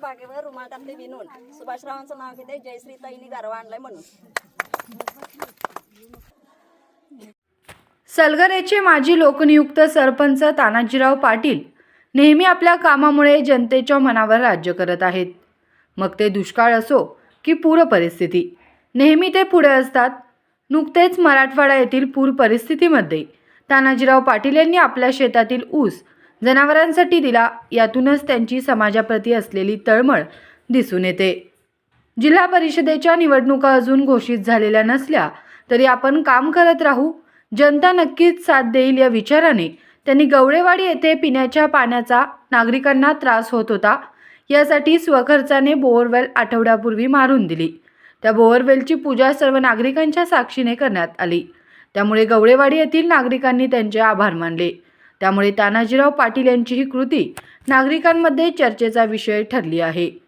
बागेवर विनून सुभाषरावांचं नाव घेते जयश्री गारवा आणलाय म्हणून. सलगरेचे माजी लोकनियुक्त सरपंच तानाजीराव पाटील नेहमी आपल्या कामामुळे जनतेच्या मनावर राज्य करत आहेत. मग ते दुष्काळ असो की पूर परिस्थिती नेहमी ते पुढे असतात नुकतेच मराठवाडा येथील पूर परिस्थितीमध्ये तानाजीराव पाटील यांनी आपल्या शेतातील ऊस जनावरांसाठी दिला. यातूनच त्यांची समाजाप्रती असलेली तळमळ दिसून येते. जिल्हा परिषदेच्या निवडणुका अजून घोषित झालेल्या नसल्या तरी आपण काम करत राहू. जनता नक्कीच साथ देईल या विचाराने त्यांनी गवळेवाडी येथे पिण्याच्या पाण्याचा नागरिकांना त्रास होत होता. यासाठी स्वखर्चाने बोअरवेल आठवड्यापूर्वी मारून दिली. त्या बोअरवेलची पूजा सर्व नागरिकांच्या साक्षीने करण्यात आली. त्यामुळे गवळेवाडी येथील नागरिकांनी त्यांचे आभार मानले. त्यामुळे तानाजीराव पाटील यांची ही कृती नागरिकांमध्ये चर्चेचा विषय ठरली आहे.